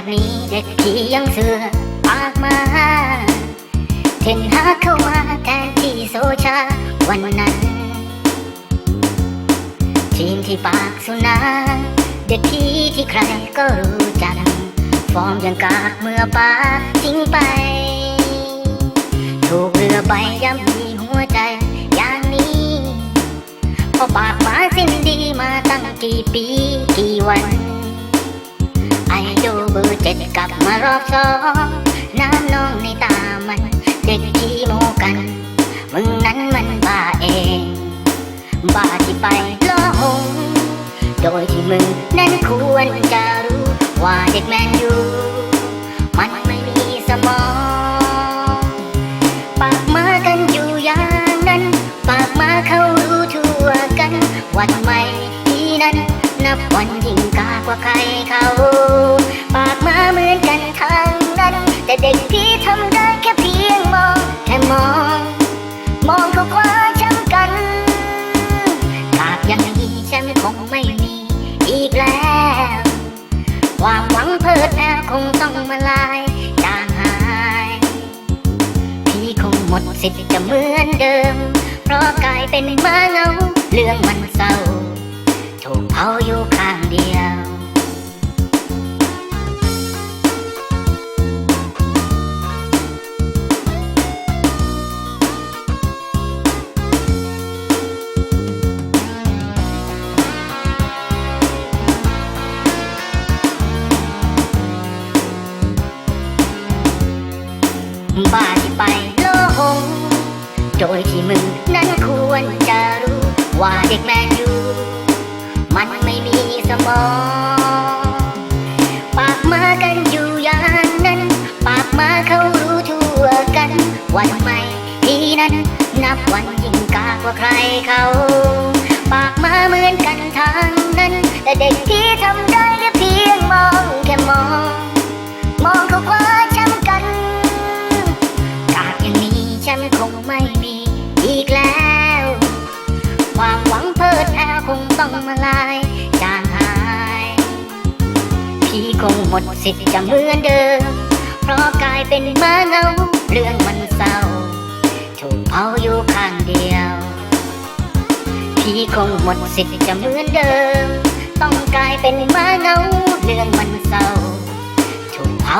แบบนี้เด็กที่ยังเสือปากมาเห็นหาเข้ามาแทนที่โซชาวันนั้น ทีมที่ปากสุนัขเด็กที่ที่ใครก็รู้จัก ฟอร์มยังกากเมื่อปากทิ้งไป ถูกเรือใบย่ำมีหัวใจอย่างนี้พอปากมาสิ้นดีมาตั้งกี่ปี รอบสองน้ำนองในตามันเด็กที่โมกัน มึงนั้นมันบ้าเอง บ้าที่ไปล้อหงโดยที่มึงนั้นควรจะรู้ว่าเด็กแมนยูมันไม่มีสมองปากมากันอยู่อย่างนั้น ปากมาเขารู้ทั่วกัน วันใหม่ที่นั้นนับวันยิ่งกากว่าใครเขา ปากมาเหมือนกัน มาลายจางหาย พี่คงหมดสิทธิ์จะเหมือนเดิม เพราะกลายเป็นม้าเงา เรื่องมันเศร้า ถูกเผาอยู่ข้างเดียว โดยที่มึงนั้นควรจะรู้ว่าเด็กแมนยูมันไม่มีสมอง ปากมากันอยู่อย่างนั้น ปากมาเขารู้ทั่วกันวันใหม่ที่นั้นนับวันยิ่งกากว่าใครเขา ปากมาเหมือนกันทางนั้น แต่เด็กที่ทำได้ นี้แชมป์คงไม่มีอีกแล้ว ความหวังเพิดแพ้คงต้องมาลายจางหาย พี่คงหมดสิทธิ์จะเหมือนเดิม เพราะกลายเป็นม้าเงาเรื่องมันเศร้า ถูกเผาอยู่ข้างเดียว พี่คงหมดสิทธิ์จะเหมือนเดิม ต้องกลายเป็นม้าเงาเรื่องมันเศร้า ถูกเผา